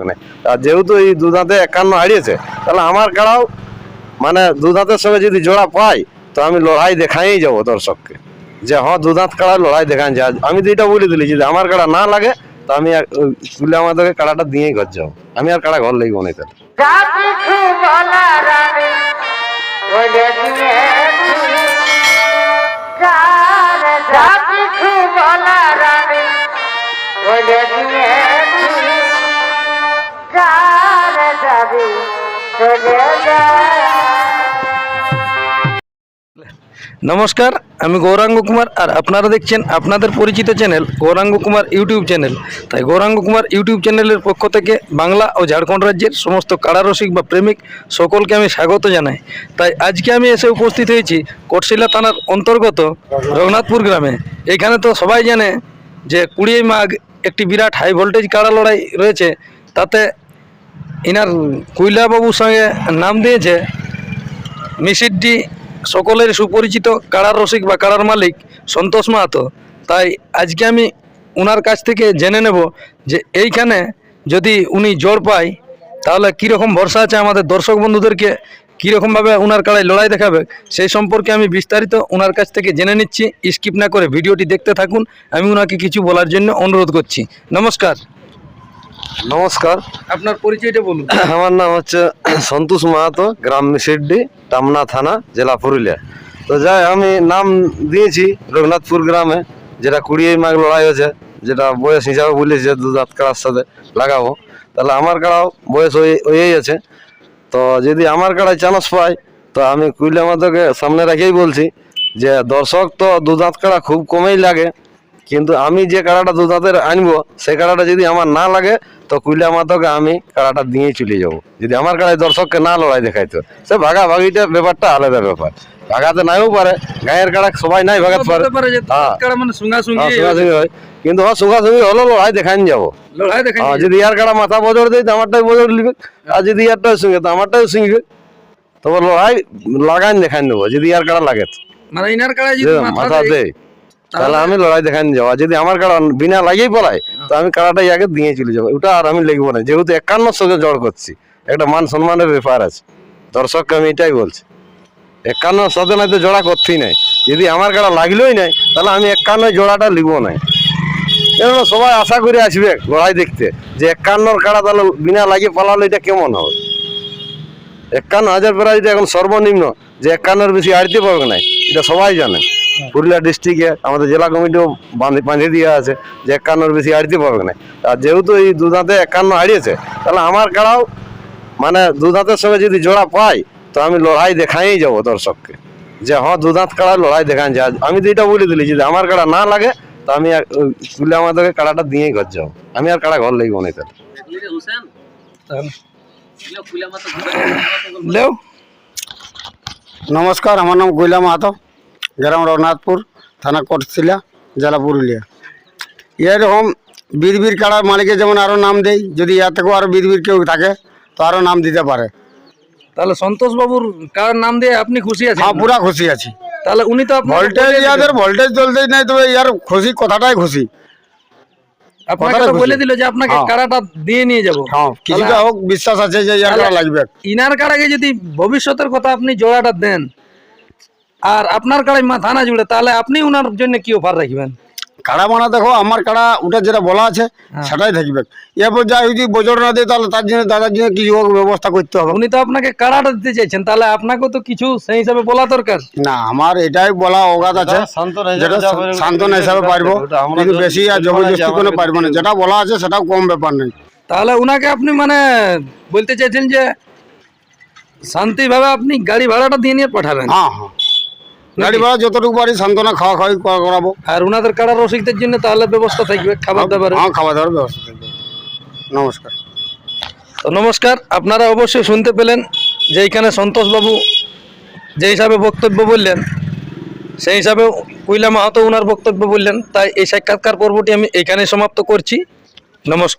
মানে আর যেহেতু এই দুধাতে একান্ন হারিয়েছে, তাহলে আমার কাড়াও মানে দুধাতের সঙ্গে যদি জোড়া পাই, তো আমি লড়াই দেখাই যাব দর্শককে। যে হ্যাঁ দুধাত কাড়া লড়াই দেখান যায়। আমি তো এটা বলে দিলি, যদি আমার কাড়া না লাগে, তো আমি তুলে আমাদেরকে কাড়াটা দিয়েই ঘর যাব। আমি আর কাড়া ঘর লাগবো না তাহলে নমস্কার, আমি গৌরাঙ্গ কুমার আর আপনারা দেখছেন আপনাদের পরিচিত channel Gouranga Kumar YouTube channel. তাই গৌরাঙ্গ কুমার ইউটিউব চ্যানেলের পক্ষ থেকে বাংলা ও ঝাড়খণ্ড রাজ্যের সমস্ত কারারসিক বা প্রেমিক সকলকে আমি স্বাগত জানাই। তাই আজকে আমি এসে উপস্থিত হয়েছি কোটশিলা থানার অন্তর্গত রঘুনাথপুর গ্রামে। এখানে তো সবাই জানে যে কুড়ি মাঘ একটি বিরাট হাই ভোল্টেজ কাড়া লড়াই রয়েছে। তাতে ইনার কুইলাবাবুর সঙ্গে নাম দিয়েছে মিসিডি সকলের সুপরিচিত কাড়ার রসিক বা কাড়ার মালিক সন্তোষ মাহাতো। তাই আজকে আমি ওনার কাছ থেকে জেনে নেব যে এইখানে যদি উনি জোর পায়, তাহলে কীরকম ভরসা আছে আমাদের দর্শক বন্ধুদেরকে, কীরকমভাবে ওনার কাড়ায় লড়াই দেখাবে, সেই সম্পর্কে আমি বিস্তারিত ওনার কাছ থেকে জেনে নিচ্ছি। স্কিপ না করে ভিডিওটি দেখতে থাকুন। আমি ওনাকে কিছু বলার জন্য অনুরোধ করছি। নমস্কার। নমস্কার। আপনার পরিচয়টা বলুন। আমার নাম হচ্ছে সন্তোষ মাহাতো গ্রাম মিসিড্ডি টামনা থানা জেলা পুরুলিয়া। তো যাই আমি নাম দিয়েছি রঘুনাথপুর গ্রামে যেটা কুড়ি মাঘ লড়াই হয়েছে যেটা বয়স হিসাবে বলেছি যে দু দাঁত কাড়ার সাথে লাগাবো। তাহলে আমার কাড়াও বয়স হয়ে হয়েই আছে। তো যদি আমার কাড়ায় চান্স পাই তো আমি কুইলা মাতাকে সামনে রেখেই বলছি যে দর্শক তো দু দাঁত কাড়া খুব কমেই লাগে। কিন্তু আমি যে কাড়াটা দু দাঁতের আনব সে কাড়াটা যদি আমার না লাগে তো কুইলা মাতাকে আমি কাড়াটা দিয়েই চলে যাব। যদি আমার কাড়ায় দর্শককে না লড়াই দেখাইতো সে ভাগা ভাগাভাগিটা ব্যাপারটা আলাদা ব্যাপার। ভাগাতে নাইও পারে গায়ের কাড়া সবাই নাই ভাগাতে পারে। হ্যাঁ। কাড়া মানে হ্যাঁ, সঙ্গাসঙ্গি হয়। কিন্তু হ্যাঁ সঙ্গাসঙ্গি হলো লড়াই দেখান যাব। লড়াই হ্যাঁ, যদি ইয়ার কাড়া মাথা বজর দেয় তো আমারটাই বজর লিবে। আর যদি ইয়ারটাই সঙ্গে তো আমারটাই সঙ্গে। তবে লড়াই লাগান দেখান দেবো যদি ইয়ার কাড়া লাগে। মানে ইনার কাড়ায় যে যদি মাথা দেয় দেয়। তাহলে আমি লড়াই দেখান যাব। আর যদি আমার কাড়া বিনা লাগিয়েই পড়ায় তো আমি কাড়াটাই আগে দিয়ে চলে যাব। ওটা আর আমি লিখব না। যেহেতু একান্ন সঙ্গে জড় করছি একটা মান সম্মানের ব্যাপার আছে। দর্শককে আমি এটাই বলছি। একান্ন সাথে নাই তো জোড়া করতেই নাই। যদি আমার কাড়া লাগলোই নাই তাহলে আমি একান্ন জোড়াটা লিখব না। কেননা সবাই আশা করে আসবে লড়াই দেখতে যে একান্নর কাড়া তাহলে বিনা লাগিয়ে পালালে এটা কেমন হবে? একান্ন হাজার প্রায় এটা এখন সর্বনিম্ন যে একান্নর বেশি আড়তে পারবে না। এটা সবাই জানে। পুরুলিয়া ডিস্ট্রিক্টে আমাদের জেলা কমিটিও বাঁধে বাঁধে দিয়ে আছে যে একান্নর বেশি আড়তে পারবে না। আর যেহেতু এই দুধাতে একান্ন হারিয়েছে তাহলে আমার কাড়াও মানে দুধাতের সঙ্গে যদি জোড়া পাই তো আমি লড়াই দেখাই যাব দর্শককে। যে হ্যাঁ দুধাত কাড়া লড়াই দেখান যায়। আমি তো এটা বলে দিলি যদি আমার কাড়া না লাগে তো আমি তুলে আমাদেরকে কাড়াটা দিয়েই ঘর যাব। আমি আর কাড়া ঘর লাগবো না তাহলে। নমস্কার আমার নাম গৈলা মাহাতো। গ্রাম রঘুনাথপুর থানা কোটশিলা জেলা পুরুলিয়া। এরকম বীর বীর কাড়ার মালিকে যেমন আরও নাম দেয় যদি ইয়ার থেকেও আরও বীর বীর কেউ থাকে তো আরও নাম দিতে পারে। তাহলে সন্তোষ বাবুর কার নাম দিয়ে আপনি খুশি আছেন? হ্যাঁ পুরা খুশি আছি। তাহলে উনি তো ভোল্টেজ ইয়াদের ভোল্টেজ চলতেই নাই তবে ইয়ার খুশি কথাটাই খুশি। আপনাকে তো বলে দিল যে আপনাকে হ্যাঁ। কারাটা দিয়ে নিয়ে যাব। হ্যাঁ কিছুটা হোক বিশ্বাস আছে যে ইয়ার কাড়া লাগবে। ইনার কাড়াকে যদি ভবিষ্যতের কথা আপনি জোড়াটা দেন আর আপনার কাড়াই মাথা না জুড়ে তাহলে আপনি ওনার জন্য কি অফার রাখবেন? কাড়া মানা দেখো আমার কাড়া ওটা যেটা বলা আছে সেটাই থাকবে। এরপর যা যদি বজর না দেয় তাহলে তার জন্য দাদার জন্য কিছু ব্যবস্থা করতে হবে? উনি তো আপনাকে কাড়াটা দিতে চাইছেন তাহলে আপনাকেও তো কিছু সেই হিসাবে বলা দরকার। না আমার এটাই বলা অগাধ আছে। সান্ত্বনা হিসাবে যেটা সান্ত্বনা হিসাবে পারব। কিন্তু বেশি আর জবরদস্তি করে পারব না। যেটা বলা আছে সেটাও কম ব্যাপার নেই তাহলে ওনাকে আপনি মানে বলতে চাইছেন যে শান্তিভাবে আপনি গাড়ি ভাড়াটা দিয়ে নিয়ে পাঠাবেন। হ্যাঁ হ্যাঁ। গাড়ি ভাড়া যতটুকু পারি সান্ত্বনা খাওয়া খাওয়াই করা- করাবো। আর রসিকদের জন্য তাহলে ব্যবস্থা থাকবে খাবার দাবার হ্যাঁ খাওয়া দাওয়ার ব্যবস্থা থাকবে। নমস্কার। তো নমস্কার আপনারা অবশ্যই শুনতে পেলেন যে এইখানে সন্তোষবাবু যে হিসাবে বক্তব্য বললেন সেই হিসাবে কুইলা মাহাতো ওনার বক্তব্য বললেন। তাই এই সাক্ষাৎকার পর্বটি আমি এখানে সমাপ্ত করছি। নমস্কার।